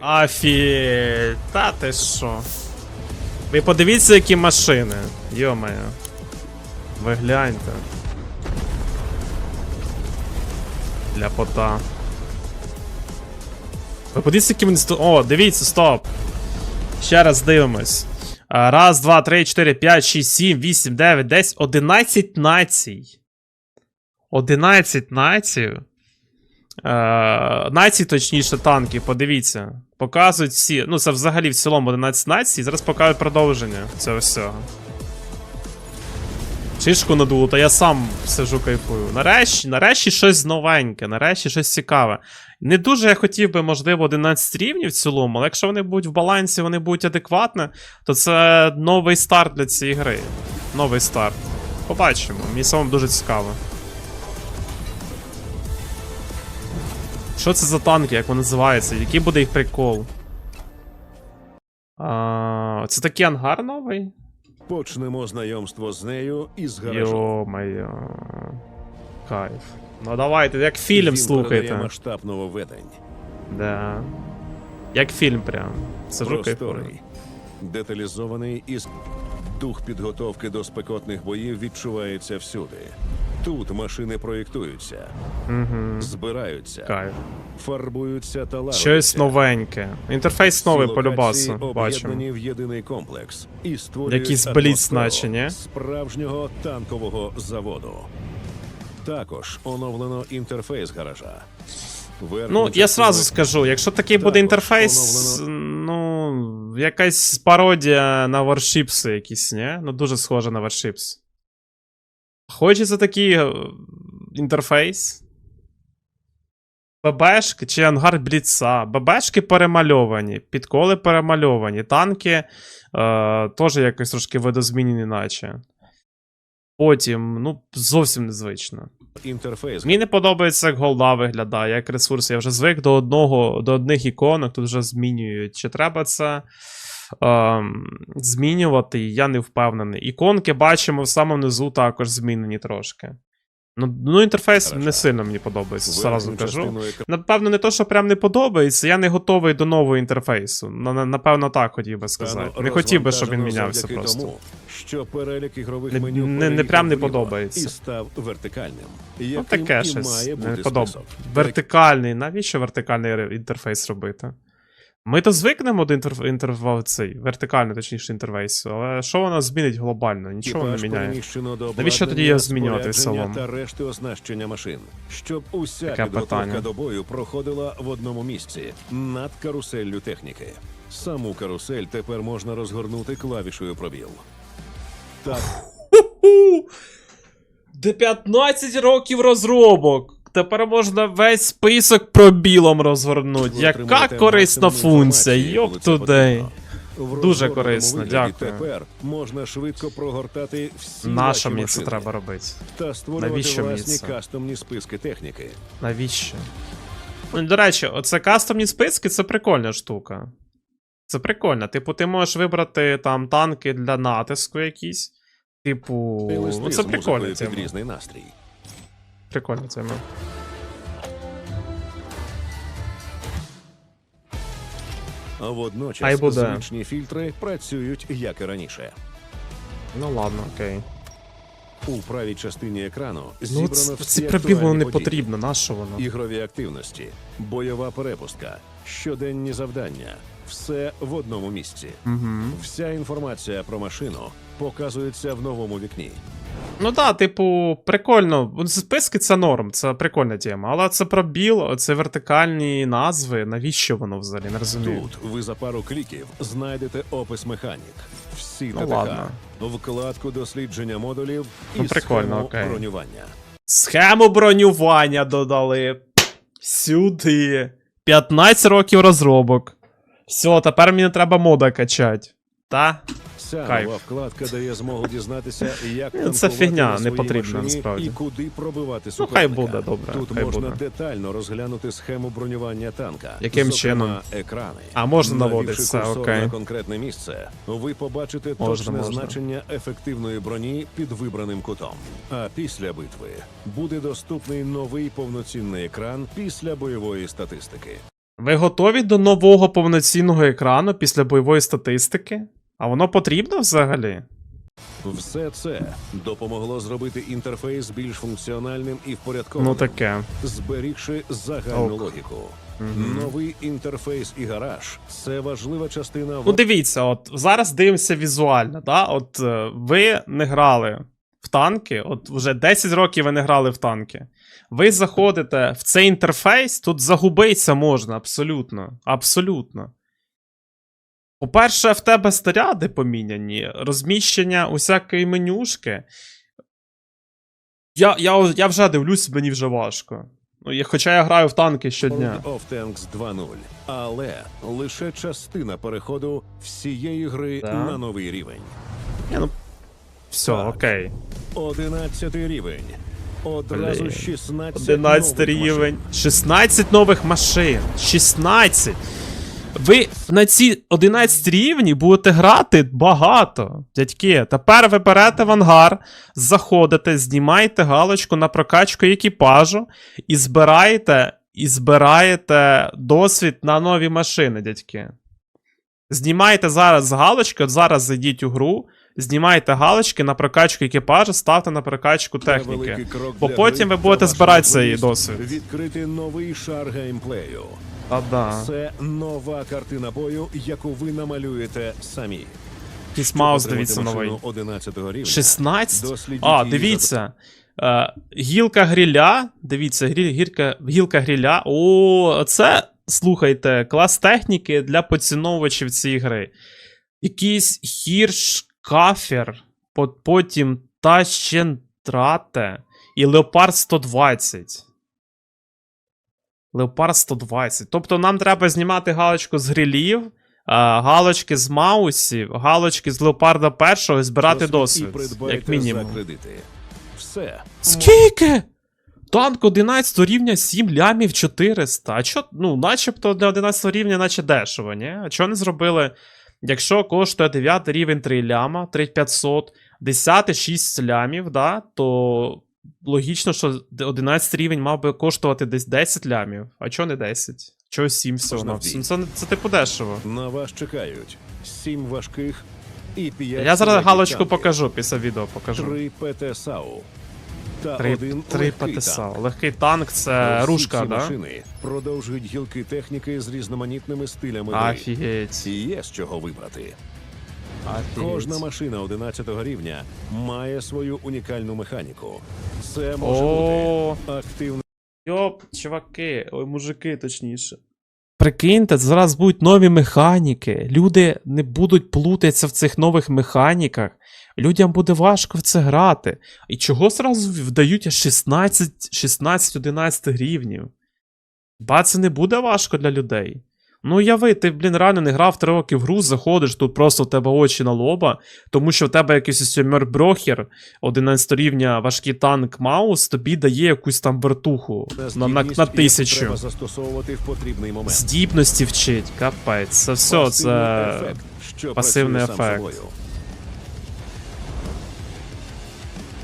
Афі, та ти що? Ви подивіться, які машини. Йо-моє. Ви гляньте. Для пота. Ви подивіться, які вони. О, дивіться, стоп. Ще раз дивимось. Раз, два, три, чотири, п'ять, шість, сім, вісім, дев'ять, десять, одинадцять націй. Одинадцять націй. Е, націй, точніше, танки, подивіться. Показують всі. Ну, це взагалі в цілому 11 націй. Зараз покажуть продовження цього всього. Шишку надуло, та я сам сижу кайфую. Нарешті, нарешті щось новеньке, нарешті щось цікаве. Не дуже я хотів би, можливо, 11 рівнів в цілому, але якщо вони будуть в балансі, вони будуть адекватні, то це новий старт для цієї гри. Новий старт. Побачимо. Мені самому дуже цікаво. Що це за танки, як вони називаються? Який буде їх прикол? А, це такий ангар новий? Почнемо знайомство з нею із гаражу. Йо-моє. Кайф. Ну давайте, як фільм Він слухайте. масштаб нововведень. Да. Як фільм прям. Кайфую. Просторий, деталізований і дух підготовки до спекотних боїв відчувається всюди. Тут машини проєктуються, Угу. збираються, Кайф. фарбуються та лагодяться. Щось новеньке. Інтерфейс новий по любасу. Бачимо. в єдиний комплекс і створюють Якийсь бліц, атмосферу наче, ні? справжнього танкового заводу. Також оновлено інтерфейс гаража. Верхню Ну, я сразу скажу, якщо такий буде Також інтерфейс, ну, якась пародія на Warships якісь, ні? Ну, дуже схоже на Warships. Хочеться такий е, інтерфейс. ББшки чи ангар Бліца. ББшки перемальовані, підколи перемальовані, танки е, теж якось трошки видозмінені, наче. Потім, ну, зовсім незвично. інтерфейс Мені не подобається, як голда виглядає, як ресурс. Я вже звик до одного, до одних іконок, тут вже змінюють. Чи треба це ем, змінювати? Я не впевнений. Іконки бачимо в самому низу також змінені трошки. Ну, ну інтерфейс Хорошо. не сильно мені подобається, зразу кажу. Напевно, не то, що прям не подобається, я не готовий до нового інтерфейсу. На- на- Напевно, так хотів би сказати. Не хотів би, щоб він мінявся просто. Тому, що перелік ігрових Не- меню не- не прям не вліво подобається. і став вертикальним. Ну, яким таке і щось. має Не бути список. Вертикальний. Навіщо вертикальний ре- інтерфейс робити? Ми то звикнемо до інтерф... інтерф... цей, вертикальний, точніше, інтерфейсу, але що воно змінить глобально? Нічого не міняє. переміщено до Навіщо тоді обладнання, його змінювати в спорядження цілому? та решти оснащення машин, щоб уся Таке підготовка питання. до бою проходила в одному місці над каруселлю техніки. Саму карусель тепер можна розгорнути клавішою пробіл. Так, Де 15 років розробок. Тепер можна весь список пробілом розгорнути. ви Яка отримаєте корисна максимум функція, інформації, йоп коли це тудей. потрібно. В Дуже розгорнутому корисно, вигляді дякую. Тепер можна швидко прогортати всі Нащо ваші мені це машини треба робити? та створювати Навіщо мені власні це? кастомні списки техніки. Навіщо? Ну, До речі, оце кастомні списки це прикольна штука. Це прикольно. Типу, ти можеш вибрати там танки для натиску якісь. Типу. Листи Ну, з це музикою прикольно. під Тема. різний настрій. Прикольно тема. А водночас буде. звичні фільтри працюють як і раніше. Ну ладно, окей. У правій частині екрану Ну, зібрано ц- всі ці не потрібно, нащо воно? Ігрові активності, бойова перепустка, щоденні завдання. Все в одному місці. Угу. Вся інформація про машину показується в новому вікні. Ну так, типу, прикольно. Списки це норм, це прикольна тема. Але це пробіл, це вертикальні назви. Навіщо воно взагалі? Не розумію. Тут ви за пару кліків знайдете опис механік, всі Ну, ТТХ, ладно. вкладку дослідження модулів і Ну, прикольно, схему окей. бронювання. Схему бронювання додали. Сюди. 15 років розробок. Все, тепер мені треба мода качати. Та? Ця Кайф. нова вкладка дає змогу дізнатися, як це фігня, на не потрібна, машині насправді. і куди пробивати Ну, суперника. хай буде, добре, Тут хай можна буде. детально розглянути схему бронювання танка. Яким зокрема, чином? екрани. А, можна Навівши наводити це, курсор окей. на конкретне місце. Ви побачите Можна, точне можна. значення ефективної броні під вибраним кутом. А після битви буде доступний новий повноцінний екран після бойової статистики. Ви готові до нового повноцінного екрану після бойової статистики? А воно потрібно взагалі? Все це допомогло зробити інтерфейс більш функціональним і впорядкованим, Ну таке. зберігши загальну Ок. логіку. Мгм. Новий інтерфейс і гараж це важлива частина Ну, дивіться, от зараз дивимося візуально, да? От е, ви не грали в танки, от вже 10 років ви не грали в танки. Ви заходите в цей інтерфейс, тут загубитися можна абсолютно. Абсолютно. По-перше, в тебе снаряди поміняні, розміщення усякої менюшки. Я, я, я вже дивлюсь, мені вже важко. Ну, я- хоча я граю в танки щодня. World of Tanks 2.0. Але лише частина переходу всієї гри Да. на новий рівень. Ні, ну, все, Так. окей. 11 рівень. Одразу Блін. 16 11 рівень. машин. 16 нових машин. 16. Ви на ці 11 рівні будете грати багато, дядьки. Тепер ви берете в ангар, заходите, знімаєте галочку на прокачку екіпажу і збираєте, і збираєте досвід на нові машини, дядьки. Знімайте зараз от зараз зайдіть у гру, знімайте галочки на прокачку екіпажу, ставте на прокачку техніки. Бо потім ви будете збирати цей досвід. Відкрити новий шар геймплею. Та-да. Це нова картина бою, яку ви намалюєте самі. Якийсь маус, дивіться, новий. машину 11 рівня. 16? А, дивіться. Е, гілка гріля. Дивіться, грі, гірка, гілка гріля. О, це, слухайте, клас техніки для поціновувачів цієї гри. Якийсь хірш кафер, потім Тащентрате і Леопард 120. Леопард 120. Тобто нам треба знімати галочку з грилів, галочки з маусів, галочки з Леопарда першого і збирати Досвід Як мінімум. кредити. Все. Скільки? Танк 11 рівня 7 лямів 400. А чо, ну, начебто для 11 рівня, наче дешево, ні? А чого не зробили? Якщо коштує 9 рівень 3 ляма, 3500, 10 6 лямів, да, то логічно, що 11 рівень мав би коштувати десь 10 лямів. А чого не 10? Чого 7 всього? Це, це типу дешево. На вас чекають сім важких і п'ять Я зараз галочку покажу після відео покажу. Три ПТ САУ та Три, один три легкий ПТСА. танк. Легкий танк це Усі рушка, ці да? машини продовжують гілки техніки з різноманітними стилями гри. Офігеть. І є з чого вибрати. Кожна машина 11 рівня має свою унікальну механіку. Це може О, бути активний йоп, чуваки, ой, мужики, точніше. Прикиньте, зараз будуть нові механіки. Люди не будуть плутатися в цих нових механіках. Людям буде важко в це грати. І чого зразу вдають 16, 16-11 гривнів? Ба, це не буде важко для людей. Ну, уяви, ти, блін, реально не грав 3 роки в гру, заходиш, тут просто в тебе очі на лоба, тому що в тебе якийсь ось цей 11 рівня важкий танк Маус, тобі дає якусь там вертуху на, на, на тисячу. Застосовувати в потрібний момент. Здібності вчить, капець. Це все, це. пасивний ефект.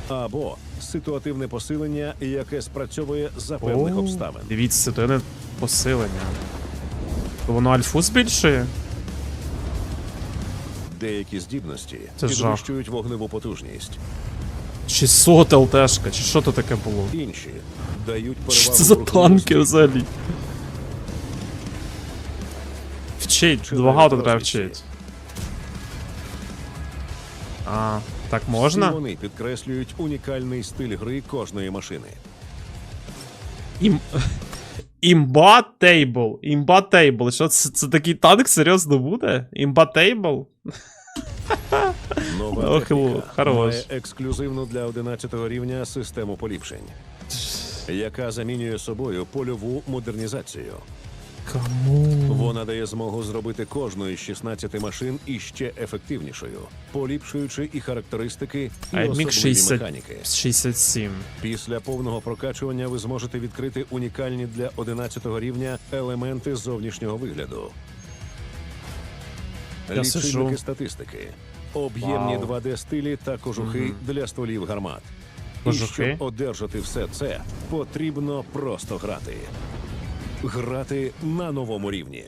Або ситуативне посилення, яке спрацьовує за певних О, обставин. Дивіться, то не посилення. То воно альфу збільшує? Деякі здібності Це жах. підвищують вогневу потужність, 600 ЛТшка, чи що то таке було? інші дають перевагу. Що це за танки взагалі? Вчить, Чи багато треба розвідці. вчити. А, так Всі можна? вони підкреслюють унікальний стиль гри кожної машини. Ім... Імба тейбл. Імба тейбл. Що це, це такий танк серйозно буде? Імба тейбл? Нова Ох, хорош. має ексклюзивну для 11 рівня систему поліпшень, яка замінює собою польову модернізацію. Кому? Вона дає змогу зробити кожну із 16 машин іще ефективнішою, поліпшуючи і характеристики, і особливі 60 механіки. 67. Після повного прокачування ви зможете відкрити унікальні для 11 рівня елементи зовнішнього вигляду. Я сижу. Лічильники статистики, об'ємні Вау. 2D стилі та кожухи для стволів гармат. І Кожухи? щоб одержати все це, потрібно просто грати. Грати на новому рівні.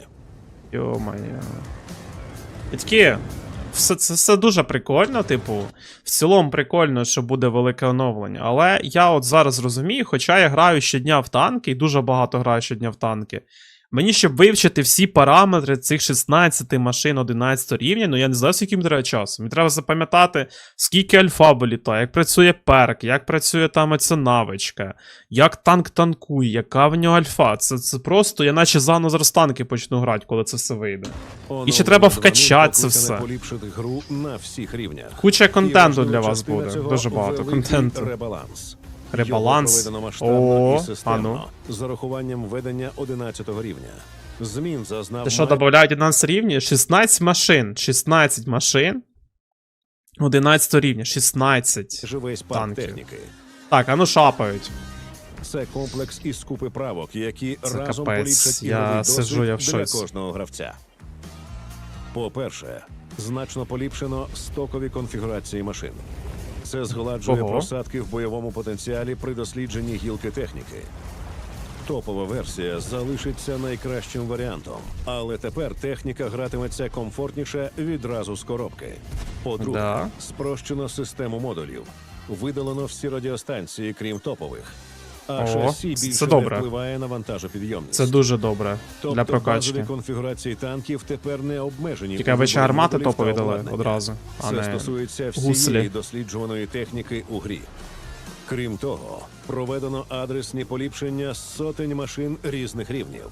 Йо-моє. Батьки, все, це все дуже прикольно, типу, в цілому прикольно, що буде велике оновлення. Але я от зараз розумію, хоча я граю щодня в танки і дуже багато граю щодня в танки. Мені щоб вивчити всі параметри цих 16 машин 11 рівня, ну я не знаю, скільки мені треба часу. Мені треба запам'ятати, скільки альфа вилітає, як працює перк, як працює там ця навичка, як танк танкує, яка в нього альфа. Це, це просто, я наче заново зараз танки почну грати, коли це все вийде. І ще треба вкачати це все. поліпшити гру на всіх рівнях. Куча контенту для вас буде. Дуже багато контенту. Ребаланс. Ребаланс? О, системно, ану. з урахуванням введення 11 рівня. Змін зазнав Те, що додають 11 рівні? 16 машин. 16 машин. 11 рівня. 16. же весь танків. техніки. Так, а ну шапають. Це комплекс із купи правок, які Це разом капець. поліпшать Я досвід я в для кожного гравця. По-перше, значно поліпшено стокові конфігурації машин. Це згладжує Ого. просадки в бойовому потенціалі при дослідженні гілки техніки. Топова версія залишиться найкращим варіантом, але тепер техніка гратиметься комфортніше відразу з коробки. По-друге, Да. спрощено систему модулів. Видалено всі радіостанції, крім топових. А О, шасі це добре. не впливає на вантажопідйомність. Це дуже добре тобто для прокачки. конфігурації танків тепер не обмежені. Тільки ще армати топові дали одразу, а Це не стосується всієї гуслі. досліджуваної техніки у грі. Крім того, проведено адресні поліпшення сотень машин різних рівнів.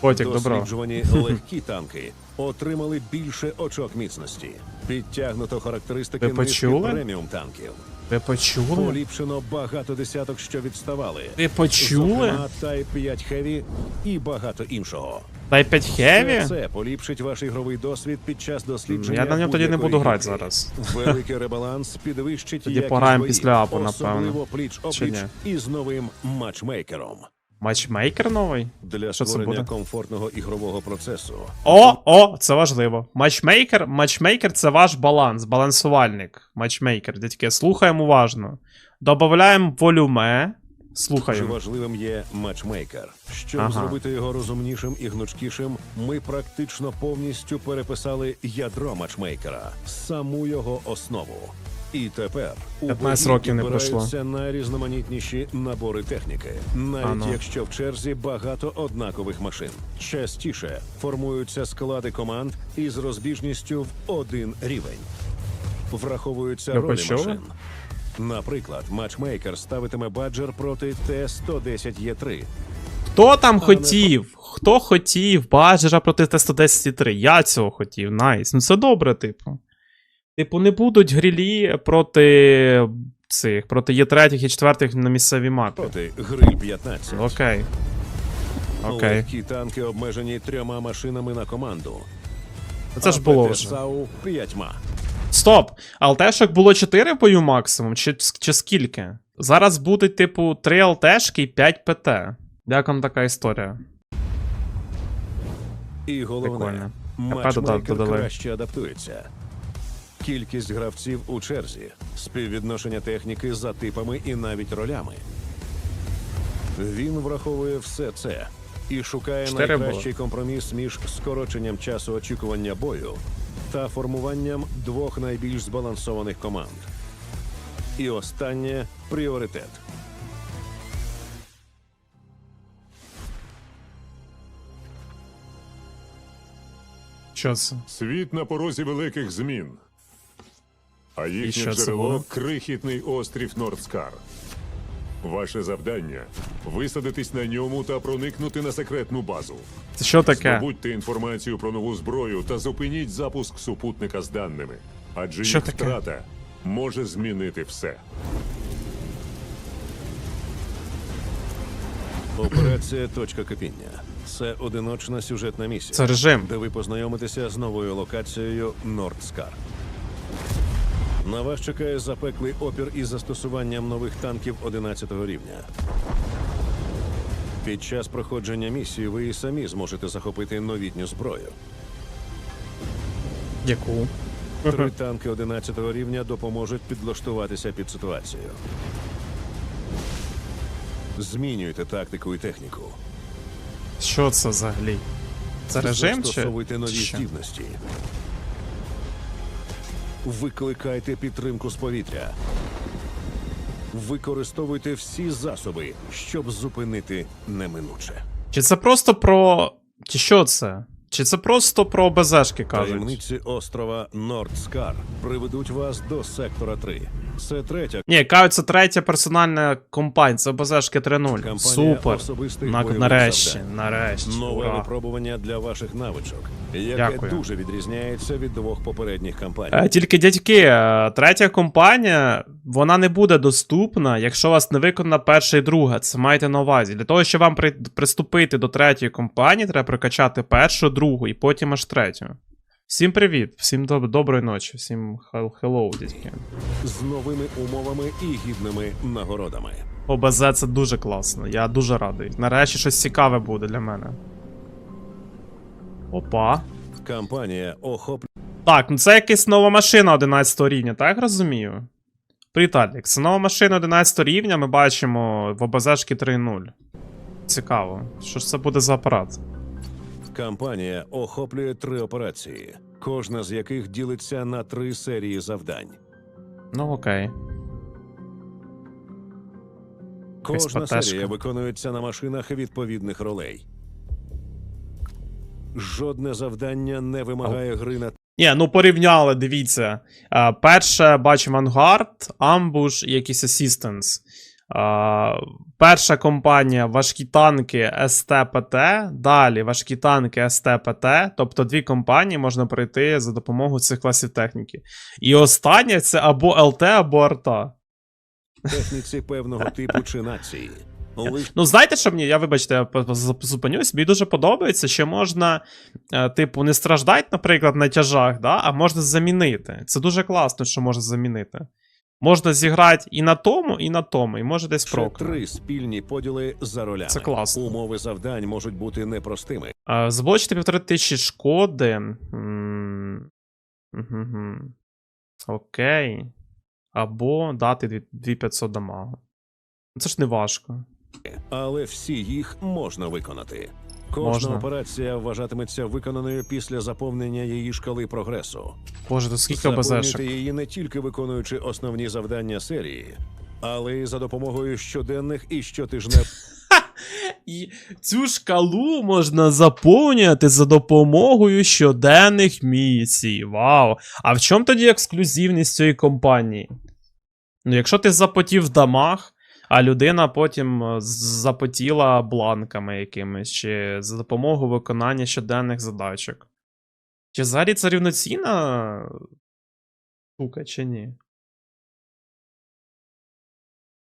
Потік, добро. Досліджувані легкі танки отримали більше очок міцності. Підтягнуто характеристики Ви низки почули? преміум танків. Ви почули? Поліпшено багато десяток, що відставали. Ви почули? Тай Type 5 Heavy і багато іншого. Дай 5 Heavy? Це поліпшить ваш ігровий досвід під час дослідження. Я на ньому тоді не буду грати зараз. Великий ребаланс підвищить Тоді якість пограємо після апу, особливо пліч-опліч із новим матчмейкером. Матчмейкер новий? Для Що це буде? комфортного ігрового процесу О, о, це важливо. Матчмейкер, матчмейкер це ваш баланс, балансувальник. Матчмейкер, дядьки, слухаємо уважно. Добавляємо волюме. Слухаємо. важливим є матчмейкер? Щоб Ага. зробити його розумнішим і гнучкішим, ми практично повністю переписали ядро матчмейкера, саму його основу. І тепер у 15 років не пройшло. найрізноманітніші набори техніки, навіть Ано. якщо в черзі багато однакових машин. Частіше формуються склади команд із розбіжністю в один рівень. Враховуються Ви ролі почули? машин. Наприклад, матчмейкер ставитиме баджер проти Т-110Е3. Хто там не хотів? Хто хотів баджера проти Т-110-3? Я цього хотів, найс. Ну це добре, типу. Типу, не будуть грілі проти цих, проти Є3 і 4 на місцевій мапі. проти Гриль 15. Окей. Окей. Легкі танки обмежені трьома машинами на команду. Це ж було вже. САУ п'ятьма. Стоп! ЛТшок було 4 бою максимум, чи, чи скільки? Зараз буде, типу, 3 ЛТшки і 5 ПТ. Як вам така історія? І головне, Прикольно. матчмейкер додали. краще адаптується. Кількість гравців у черзі, співвідношення техніки за типами і навіть ролями. Він враховує все це і шукає Чотири найкращий компроміс між скороченням часу очікування бою та формуванням двох найбільш збалансованих команд. І останнє пріоритет. Що? Світ на порозі великих змін. А І їхнє що це джерело крихітний острів Нордскар. Ваше завдання висадитись на ньому та проникнути на секретну базу. Це що таке? Здобудьте інформацію про нову зброю та зупиніть запуск супутника з даними. Адже Що їх таке? втрата може змінити все. Операція Точка кипіння. Це одиночна сюжетна місія. Це режим. де ви познайомитеся з новою локацією Нордскар. На вас чекає запеклий опір із застосуванням нових танків 11 рівня. Під час проходження місії ви і самі зможете захопити новітню зброю. Яку? Три танки 11-го рівня допоможуть підлаштуватися під ситуацію. Змінюйте тактику і техніку. Що це взагалі? Це режим чи? Застосовуйте нові здібності. Викликайте підтримку з повітря. Використовуйте всі засоби, щоб зупинити неминуче. Чи це просто про. Чи що це? Чи це просто про ОБЗшки кажуть? Таємниці острова Нордскар приведуть вас до сектора 3. Це третя Ні, кажуть, це третя персональна компанія, це ОБЗшки 3.0. Супер. На, нарешті, нарешті. нове Ура. випробування для ваших навичок, яке Дякую. дуже відрізняється від двох попередніх кампаній. Е, Тільки дядьки, е, третя компанія, вона не буде доступна, якщо у вас не виконана перша і друга. Це маєте на увазі. Для того, щоб вам при, приступити до третьої компанії, треба прокачати першу, другу і потім аж третю. Всім привіт, всім доб- доброї ночі, всім хеллоу, дядьки. з новими умовами і гідними нагородами. ОБЗ це дуже класно, я дуже радий. Нарешті щось цікаве буде для мене. Опа. Кампанія охоплює Так, ну це якась нова машина 11 рівня, так розумію? Привіт, Алік. Це нова машина 11 рівня, ми бачимо в ОБЗшки 3.0. Цікаво. Що ж це буде за апарат? Кампанія охоплює три операції, кожна з яких ділиться на три серії завдань. Ну окей. Кожна серія виконується на машинах відповідних ролей. Жодне завдання не вимагає гри на Ні, ну порівняли, дивіться. Перше бачимо ангард, амбуш і якийсь асістенс. Перша компанія важкі танки СТПТ, далі важкі танки СТПТ, тобто дві компанії можна пройти за допомогою цих класів техніки. І остання це або ЛТ, або арта. техніці певного типу чи нації. Ну, знаєте, що мені, я вибачте, я зупинюсь, мені дуже подобається, що можна, е, типу, не страждати, наприклад, на тяжах, да, а можна замінити. Це дуже класно, що можна замінити. Можна зіграти і на тому, і на тому, і може десь прокне. три спільні поділи за ролями. Це класно. Умови завдань можуть бути непростими. Заблочити півтори тисячі шкоди. Окей. Або дати 2500 дамагу. Це ж не важко. але всі їх можна виконати. Кожна Можна. операція вважатиметься виконаною після заповнення її шкали прогресу. Боже, то скільки ОБЗшок? її не тільки виконуючи основні завдання серії, але й за допомогою щоденних і щотижневих І цю шкалу можна заповнювати за допомогою щоденних місій. Вау! А в чому тоді ексклюзивність цієї компанії? Ну, якщо ти запотів в дамаг, а людина потім е, запотіла бланками якимись, чи за допомогою виконання щоденних задачок. Чи взагалі це рівноцінна штука, чи ні?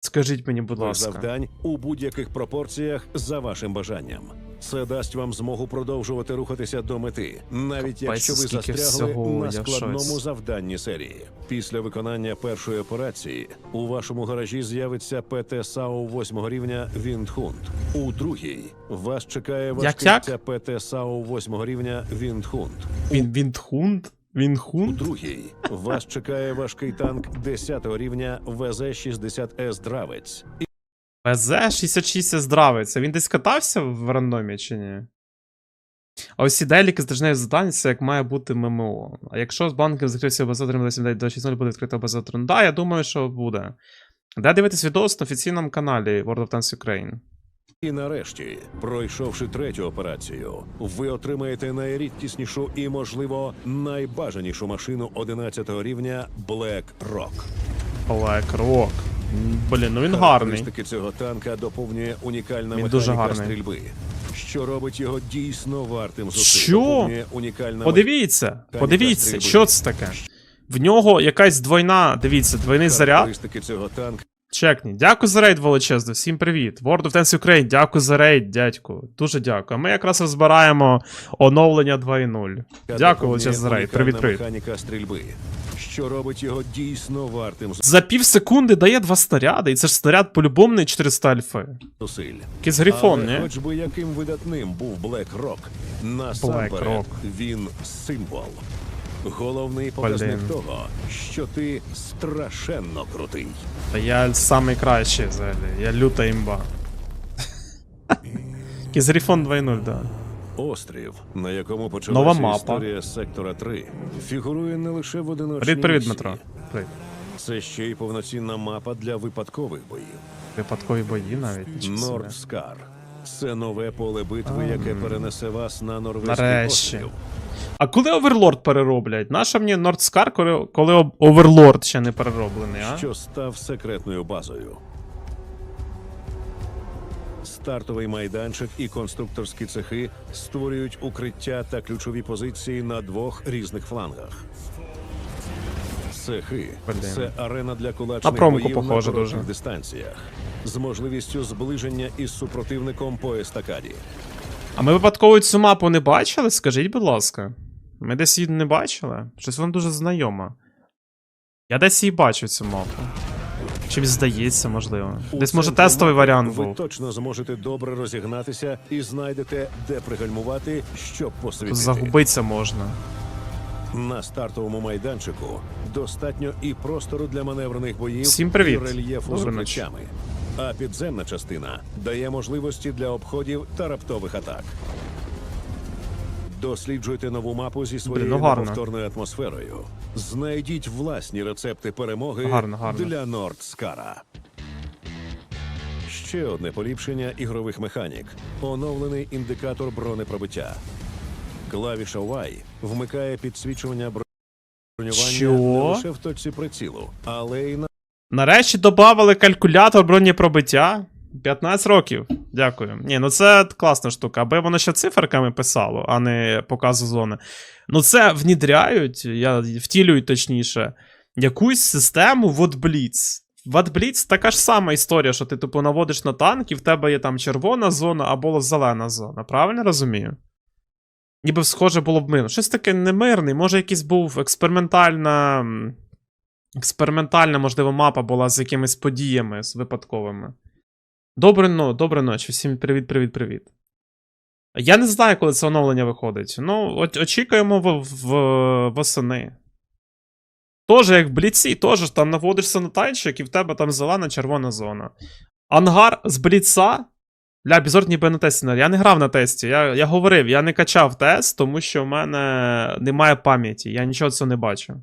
Скажіть мені, будь ласка. завдань у будь-яких пропорціях за вашим бажанням. Це дасть вам змогу продовжувати рухатися до мети, навіть Капець, якщо ви скільки застрягли всього, на в складному шоці. завданні серії. Після виконання першої операції у вашому гаражі з'явиться ПТ САУ 8 рівня Віндхунд. У другій вас чекає важкий ця ПТ САУ 8 рівня Віндхунд. Він Віндхунд? У другій вас чекає важкий танк 10 рівня ВЗ-60С Дравець. ПЗ-66 здравиться. Він десь катався в рандомі чи ні? А ось ці деліки з державної завдання це як має бути ММО. А якщо з банків закрився ОБЗ 3.260 буде відкрито ОБЗ 3. Да, я думаю, що буде. Де дивитись відос на офіційному каналі World of Tanks Ukraine. І нарешті, пройшовши третю операцію, ви отримаєте найрідкіснішу і, можливо, найбажанішу машину 11 рівня Black Rock. Black Rock. Блін, ну він гарний. Цього танка доповнює унікальна Він механіка дуже гарний. стрільби, що робить його дійсно вартим зусиль. Що? Унікальна Подивіться, подивіться, стрільби. що це таке? В нього якась двойна, дивіться, двойний заряд. цього танка. Чекні. Дякую за рейд величезно. Всім привіт. World of Tanks Ukraine, дякую за рейд, дядьку. Дуже дякую. А ми якраз розбираємо оновлення 2.0. Дякую величезно за рейд. Привіт, привіт. механіка стрільби, що робить його дійсно вартим За пів секунди дає два снаряди, і це ж снаряд по-любому не 400 альфи. Якийсь грифон, не? хоч би яким видатним був Black Rock, насамперед Rock. він символ. Головний показник Блін. того, що ти страшенно крутий. Та я самий кращий взагалі. Я люта імба. Грифон 2.0, да. Острів, на якому Нова почалася мапа. історія сектора 3, фігурує не лише в одиночній Привіт, привіт, місії. Дмитро. Привіт. Це ще й повноцінна мапа для випадкових боїв. Випадкові бої навіть. нічого собі. Нордскар. Це нове поле битви, яке перенесе вас на норвезький Нарешті. острів. А коли Оверлорд перероблять? Наша мені Нордскар, коли, коли Оверлорд ще не перероблений, а? що став секретною базою. Стартовий майданчик і конструкторські цехи створюють укриття та ключові позиції на двох різних флангах. Цехи це арена для На кулачних промку боїв похоже на коротких дуже. дистанціях з можливістю зближення із супротивником по естакаді. А ми випадково цю мапу не бачили? Скажіть, будь ласка. Ми десь її не бачили? Щось вона дуже знайома. Я десь її бачу цю мапу. Чимось здається, можливо. У Десь може центрі тестовий мапи варіант Ви був. точно зможете добре розігнатися і знайдете, де пригальмувати, щоб посвітити. Загубитися можна. На стартовому майданчику достатньо і простору для маневрених боїв Всім привіт. і рельєфу з Доброї А підземна частина дає можливості для обходів та раптових атак. Досліджуйте нову мапу зі своєю ну гарно. неповторною атмосферою. Знайдіть власні рецепти перемоги Гарно, гарно. для Нордскара. Ще одне поліпшення ігрових механік. Оновлений індикатор бронепробиття. Клавіша Y вмикає підсвічування бронювання Що? не лише в точці прицілу, але й на Нарешті додали калькулятор бронепробиття. 15 років. Дякую. Ні, ну це класна штука. Аби воно ще циферками писало, а не показу зони. Ну це внідряють, я втілюють точніше, якусь систему WotBlitz. WotBlitz така ж сама історія, що ти типу наводиш на танк, і в тебе є там червона зона або зелена зона. Правильно розумію? Ніби схоже було б мирно. Щось таке немирне, може якийсь був експериментальна. Експериментальна, можливо, мапа була з якимись подіями з випадковими. Добре, ну, добре ночі. Всім привіт, привіт, привіт. Я не знаю, коли це оновлення виходить. Ну, очікуємо в, в, восени. Тоже, як в бліці, теж там наводишся на танчик, і в тебе там зелена червона зона. Ангар з бліца. Бля, Бізорд ніби на тесті. Я не грав на тесті. Я, я говорив, я не качав тест, тому що в мене немає пам'яті. Я нічого цього не бачу.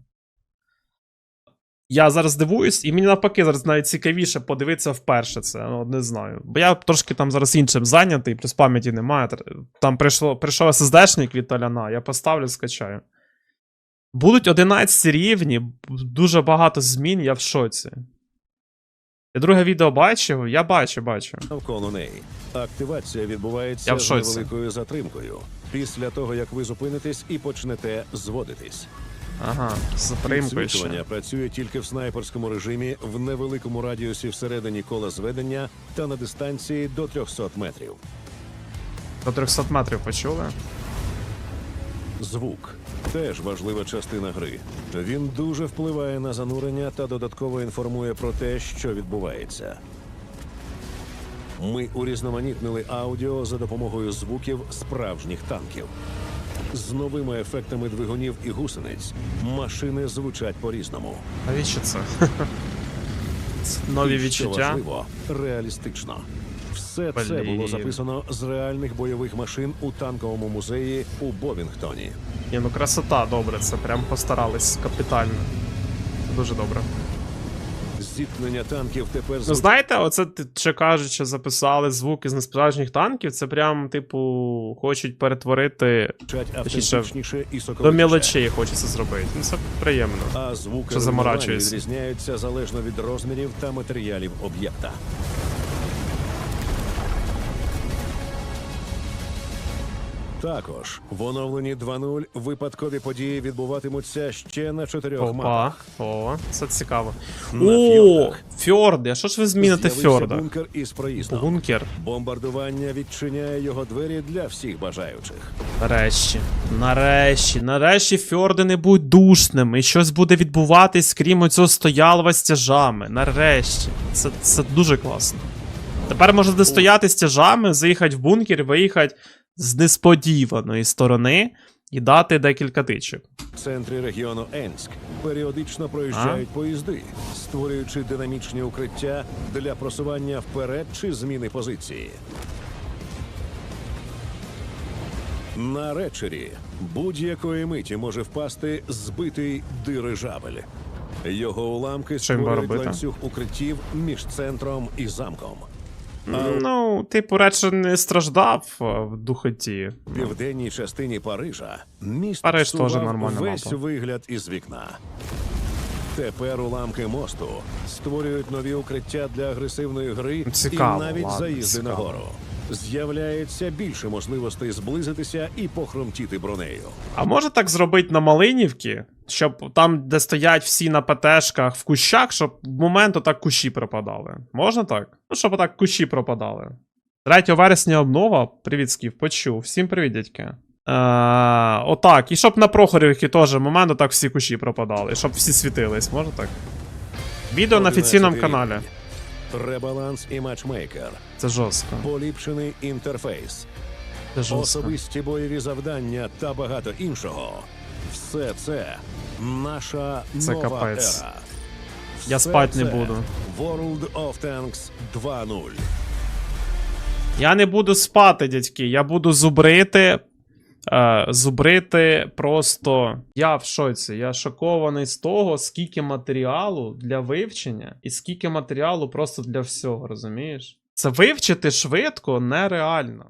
Я зараз дивуюсь, і мені навпаки зараз навіть цікавіше подивитися вперше це. Ну, не знаю. Бо я трошки там зараз іншим зайнятий, плюс пам'яті немає. Там прийшло, прийшов SSD-шник від Толяна, я поставлю, скачаю. Будуть 11 рівні, дуже багато змін, я в шоці. Я друге відео бачив, я бачу, бачу. навколо неї. Активація відбувається Я в з невеликою затримкою. Після того, як ви зупинитесь і почнете зводитись. Ага, затримкою ще. працює тільки в снайперському режимі в невеликому радіусі всередині кола зведення та на дистанції до 300 метрів. До 300 метрів почули? Звук теж важлива частина гри. Він дуже впливає на занурення та додатково інформує про те, що відбувається. Ми урізноманітнили аудіо за допомогою звуків справжніх танків. З новими ефектами двигунів і гусениць машини звучать по-різному. Навіщо це? Це Нові І, що відчуття. важливо, реалістично. Все це було записано з реальних бойових машин у танковому музеї у Бовінгтоні. Ні, ну красота, добре, це прям постарались капітально. Це дуже добре. Зіткнення танків тепер Ну, знаєте, оце ще кажуть, що записали звуки з несправжніх танків. Це прям, типу, хочуть перетворити автентичніше і до мілочей, хочеться зробити. Ну, це приємно. А звуки Що руйнувань заморачується. відрізняються залежно від розмірів та матеріалів об'єкта. Також в оновленні 2.0 випадкові події відбуватимуться ще на чотирьох Опа. мапах. О, це цікаво. На О, фьордах. фьорди. А що ж ви зміните З'явився фьордах? бункер із проїздом. Бункер. Бомбардування відчиняє його двері для всіх бажаючих. Нарешті. Нарешті. Нарешті фьорди не будуть душними. І щось буде відбуватись, крім оцього стоялова з тяжами. Нарешті. Це, це дуже класно. Тепер можна стояти з тяжами, заїхати в бункер, виїхати з несподіваної сторони і дати декілька тичок. В центрі регіону Енськ періодично проїжджають поїзди, створюючи динамічні укриття для просування вперед чи зміни позиції. На речері будь-якої миті може впасти збитий дирижабель. Його уламки створюють робити? ланцюг укриттів між центром і замком. Ну, типу, речі не страждав в духоті. В південній частині Парижа міст Париж теж нормальна весь мапа. вигляд із вікна. Тепер уламки мосту створюють нові укриття для агресивної гри Цікаво, і навіть ладно, заїзди цікаво. нагору. З'являється більше можливостей зблизитися і похромтіти бронею. А може так зробити на Малинівці, щоб там, де стоять всі на ПТшках в кущах, щоб в момент отак кущі пропадали. Можна так? Ну, щоб отак кущі пропадали. 3 вересня обнова. Привіт, Скіф, почув. Всім привіт, дядьки. Е, отак. І щоб на Прохорівці теж момент отак всі кущі пропадали. І щоб всі світились, може так? Відео на офіційному каналі. Ребаланс і матчмейкер, Це жорстко. поліпшений інтерфейс, Це жорстко. особисті бойові завдання та багато іншого. Все це наша Це нова капець. ера. Я Все спать не це буду. World of Tanks 2.0. Я не буду спати, дядьки. Я буду зубрити. Е, зубрити просто. Я в шоці. Я шокований з того, скільки матеріалу для вивчення, і скільки матеріалу просто для всього, розумієш? Це вивчити швидко нереально.